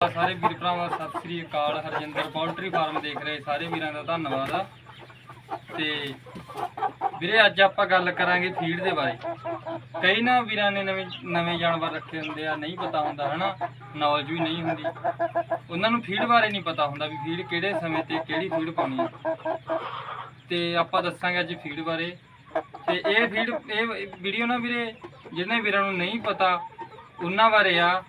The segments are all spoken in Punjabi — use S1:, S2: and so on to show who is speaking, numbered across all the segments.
S1: ਸਾਰੇ ਵੀਰ ਭਰਾਵਾਂ ਸਤਿ ਸ੍ਰੀ ਅਕਾਲ। ਹਰਜਿੰਦਰ ਪੋਲਟਰੀ ਫਾਰਮ ਦੇਖ ਰਹੇ ਸਾਰੇ ਵੀਰਾਂ ਦਾ ਧੰਨਵਾਦ। ਆ ਤੇ ਵੀਰੇ, ਅੱਜ ਆਪਾਂ ਗੱਲ ਕਰਾਂਗੇ ਫੀਡ ਦੇ ਬਾਰੇ। ਕਈ ਨਾ ਵੀਰਾਂ ਨੇ ਨਵੇਂ ਨਵੇਂ ਜਾਨਵਰ ਰੱਖੇ ਹੁੰਦੇ ਆ, ਨਹੀਂ ਪਤਾ ਹੁੰਦਾ, ਹਨਾ? ਨੌਲੇਜ ਵੀ ਨਹੀਂ ਹੁੰਦੀ। ਉਹਨਾਂ ਨੂੰ ਫੀਡ ਬਾਰੇ ਨਹੀਂ ਪਤਾ ਹੁੰਦਾ ਵੀ ਫੀਡ ਕਿਹੜੇ ਸਮੇਂ ਤੇ ਕਿਹੜੀ ਫੀਡ ਪਾਉਣੀ ਆ। ਤੇ ਆਪਾਂ ਦੱਸਾਂਗੇ ਅੱਜ ਫੀਡ ਬਾਰੇ। ਤੇ ਇਹ ਫੀਡ, ਇਹ ਵੀਡੀਓ ਨਾ ਵੀਰੇ, ਜਿਹਨੇ ਵੀਰਾਂ ਨੂੰ ਨਹੀਂ ਪਤਾ, ਉਹਨਾਂ ਬਾਰੇ ਆ।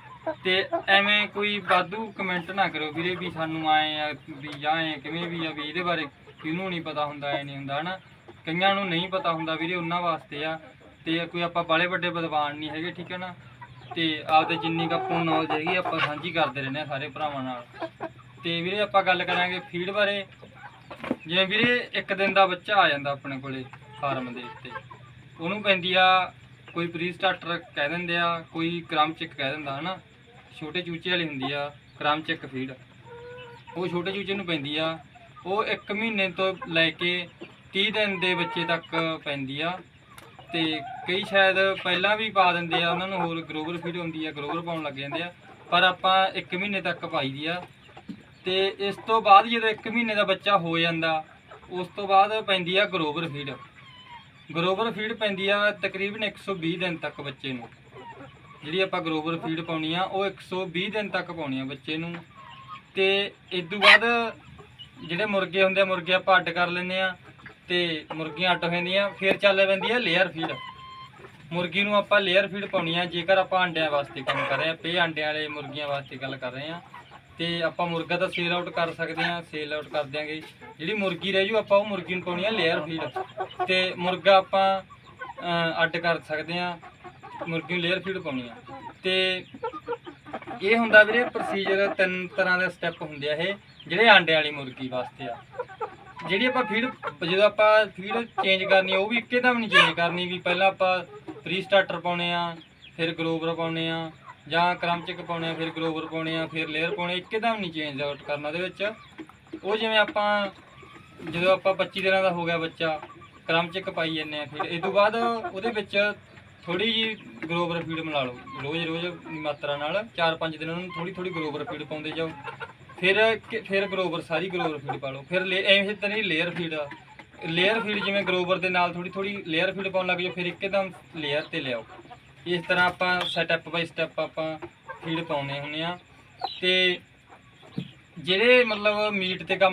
S1: ਤੇ ਐਵੇਂ ਕੋਈ ਬਾਦੂ ਕਮੈਂਟ ਨਾ ਕਰੋ ਵੀਰੇ ਵੀ ਸਾਨੂੰ ਆਏ ਆ ਵੀ ਜਾਂ ਕਿਵੇਂ ਵੀ ਆ ਵੀ ਇਹਦੇ ਬਾਰੇ ਕਿਹਨੂੰ ਨਹੀਂ ਪਤਾ ਹੁੰਦਾ, ਐ ਨਹੀਂ ਹੁੰਦਾ, ਹਨਾ? ਕਈਆਂ ਨੂੰ ਨਹੀਂ ਪਤਾ ਹੁੰਦਾ ਵੀਰੇ ਉਹਨਾਂ ਵਾਸਤੇ ਆ। ਤੇ ਕੋਈ ਆਪਾਂ ਬਾਲੇ ਵੱਡੇ ਵਿਦਵਾਨ ਨਹੀਂ ਹੈਗੇ, ਠੀਕ ਹੈ ਨਾ? ਤੇ ਆਪਦੇ ਜਿੰਨੀ ਕੁ ਆਪਾਂ ਨੂੰ ਨੌਲੇਜ ਹੈਗੀ, ਆਪਾਂ ਸਾਂਝੀ ਕਰਦੇ ਰਹਿੰਦੇ ਆ ਸਾਰੇ ਭਰਾਵਾਂ ਨਾਲ। ਤੇ ਵੀਰੇ ਆਪਾਂ ਗੱਲ ਕਰਾਂਗੇ ਫੀਡ ਬਾਰੇ। ਜਿਵੇਂ ਵੀਰੇ ਇੱਕ ਦਿਨ ਦਾ ਬੱਚਾ ਆ ਜਾਂਦਾ ਆਪਣੇ ਕੋਲੇ ਫਾਰਮ ਦੇ ਉੱਤੇ। ਉਹਨੂੰ ਪੈਂਦੀ ਆ ਕੋਈ ਪ੍ਰੀ ਸਟਾਰਟਰ ਕਹਿ ਦਿੰਦੇ ਆ, ਕੋਈ ਕ੍ਰਮਚਿਕ ਕਹਿ ਦਿੰਦਾ, ਹਨਾ? ਛੋਟੇ ਚੂਚੇ ਵਾਲੀ ਹੁੰਦੀ ਆ ਕ੍ਰਮ ਫੀਡ। ਉਹ ਛੋਟੇ ਚੂਚੇ ਨੂੰ ਪੈਂਦੀ ਆ। ਉਹ 1 ਮਹੀਨੇ ਤੋਂ ਲੈ ਕੇ 30 ਦਿਨ ਦੇ ਬੱਚੇ ਤੱਕ ਪੈਂਦੀ ਆ। ਤੇ ਕਈ ਸ਼ਾਇਦ ਪਹਿਲਾਂ ਵੀ ਪਾ ਦਿੰਦੇ ਆ, ਉਹਨਾਂ ਨੂੰ ਹੋਰ ਗਰੋਵਰ ਫੀਡ ਹੁੰਦੀ ਆ, ਗਰੋਵਰ ਪਾਉਣ ਲੱਗ ਜਾਂਦੇ ਆ। ਪਰ ਆਪਾਂ 1 ਮਹੀਨੇ ਤੱਕ ਪਾਈ ਦੀ ਆ। ਤੇ ਇਸ ਤੋਂ ਬਾਅਦ ਜਦੋਂ 1 ਮਹੀਨੇ ਦਾ ਬੱਚਾ ਹੋ ਜਾਂਦਾ, ਉਸ ਤੋਂ ਬਾਅਦ ਪੈਂਦੀ ਆ ਗਰੋਵਰ ਫੀਡ। ਗਰੋਵਰ ਫੀਡ ਪੈਂਦੀ ਆ ਤਕਰੀਬਨ 120 ਦਿਨ ਤੱਕ ਬੱਚੇ ਨੂੰ। ਜਿਹੜੀ ਆਪਾਂ ਗਰੋਵਰ ਫੀਡ ਪਾਉਣੀ ਆ, ਉਹ 120 ਦਿਨ ਤੱਕ ਪਾਉਣੀ ਆ ਬੱਚੇ ਨੂੰ। ਤੇ ਇਸ ਤੋਂ ਬਾਅਦ ਜਿਹੜੇ ਮੁਰਗੇ ਹੁੰਦੇ ਆ, ਮੁਰਗੇ ਆਪਾਂ ਅੱਡ ਕਰ ਲੈਂਦੇ ਆ ਤੇ ਮੁਰਗੀਆਂ ਅੱਡ ਹੋ ਜਾਂਦੀਆਂ। ਫਿਰ ਚੱਲ ਪੈਂਦੀ ਆ ਲੇਅਰ ਫੀਡ ਮੁਰਗੀ ਨੂੰ ਆਪਾਂ ਲੇਅਰ ਫੀਡ ਪਾਉਣੀ ਆ, ਜੇਕਰ ਆਪਾਂ ਅੰਡਿਆਂ ਵਾਸਤੇ ਕੰਮ ਕਰ ਰਹੇ ਆ, ਪੇ ਅੰਡਿਆਂ ਵਾਲੇ ਮੁਰਗੀਆਂ ਵਾਸਤੇ ਗੱਲ ਕਰ ਰਹੇ ਆ। ਤੇ ਆਪਾਂ ਮੁਰਗਾ ਤਾਂ ਸੇਲ ਆਊਟ ਕਰ ਸਕਦੇ ਆ ਸੇਲ ਆਊਟ ਕਰ ਦਿਆਂਗੇ। ਜਿਹੜੀ ਮੁਰਗੀ ਰਹਿ ਜੂ, ਆਪਾਂ ਉਹ ਮੁਰਗੀ ਨੂੰ ਪਾਉਣੀ ਆ ਲੇਅਰ ਫੀਡ ਤੇ ਮੁਰਗਾ ਆਪਾਂ ਅੱਡ ਕਰ ਸਕਦੇ ਆ। ਮੁਰਗੀ ਨੂੰ ਲੇਅਰ ਫੀਡ ਪਾਉਣੀ ਆ ਤੇ ਇਹ ਹੁੰਦਾ ਵੀਰੇ ਪ੍ਰੋਸੀਜਰ ਤਿੰਨ ਤਰ੍ਹਾਂ ਦੇ ਸਟੈਪ ਹੁੰਦੇ ਆ ਇਹ, ਜਿਹੜੇ ਆਂਡੇ ਵਾਲੀ ਮੁਰਗੀ ਵਾਸਤੇ ਆ। ਜਿਹੜੀ ਆਪਾਂ ਫੀਡ ਜਦੋਂ ਆਪਾਂ ਫੀਡ ਚੇਂਜ ਕਰਨੀ ਆ ਉਹ ਵੀ ਇੱਕੇ ਦਮ ਨਹੀਂ ਚੇਂਜ ਕਰਨੀ ਵੀ ਪਹਿਲਾਂ ਆਪਾਂ ਪ੍ਰੀ ਸਟਾਰਟਰ ਪਾਉਣੇ ਆ, ਫਿਰ ਗਲੋਬਰ ਪਾਉਣੇ ਆ, ਜਾਂ ਕਰਮਚਿਕ ਪਾਉਣੇ ਆ, ਫਿਰ ਗਲੋਬਰ ਪਾਉਣੇ ਆ, ਫਿਰ ਲੇਅਰ ਪਾਉਣੇ, ਇੱਕੇ ਦਮ ਨਹੀਂ ਚੇਂਜ ਆਊਟ ਕਰਨਾ ਉਹਦੇ ਵਿੱਚ। ਉਹ ਜਿਵੇਂ ਆਪਾਂ, ਜਦੋਂ ਆਪਾਂ 25 ਦਿਨਾਂ ਦਾ ਹੋ ਗਿਆ ਬੱਚਾ, ਕਰਮਚਿਕ ਪਾਈ ਜੰਨੇ ਆ ਫਿਰ। ਇਹ ਤੋਂ ਬਾਅਦ ਉਹਦੇ ਵਿੱਚ ਥੋੜੀ ਜੀ ਗਲੋਬਰ ਫੀਡ ਮਿਲਾ ਲਓ। ਰੋਜ਼ ਰੋਜ਼ ਦੀ ਮਾਤਰਾ ਨਾਲ 4-5 ਦਿਨ ਉਹਨੂੰ ਥੋੜੀ ਥੋੜੀ ਗਲੋਬਰ ਫੀਡ ਪਾਉਂਦੇ ਜਾਓ। ਫਿਰ ਕਿ- ਫਿਰ ਗਲੋਬਰ ਸਾਰੀ ਗਲੋਬਰ ਫੀਡ ਪਾ ਲਓ। ਫਿਰ ਲੇ- ਐਵੇਂ ਤਰ੍ਹਾਂ ਹੀ ਲੇਅਰ ਫੀਡ ਲੇਅਰ ਫੀਡ ਜਿਵੇਂ ਗਲੋਬਰ ਦੇ ਨਾਲ ਥੋੜੀ ਥੋੜੀ ਲੇਅਰ ਫੀਡ ਪਾਉਣ ਲੱਗ ਜਾਓ, ਫਿਰ ਇੱਕਦਮ ਲੇਅਰ ਤੇ ਲਿਆਓ। ਇਸ ਤਰ੍ਹਾਂ ਆਪਾਂ ਸਟੈਪ ਬਾਈ ਸਟੈਪ ਆਪਾਂ ਫੀਡ ਪਾਉਂਦੇ ਹੁੰਦੇ ਆ ਤੇ ਜਿਹੜੇ ਮਤਲਬ ਮੀਟ ਤੇ ਕੰਮ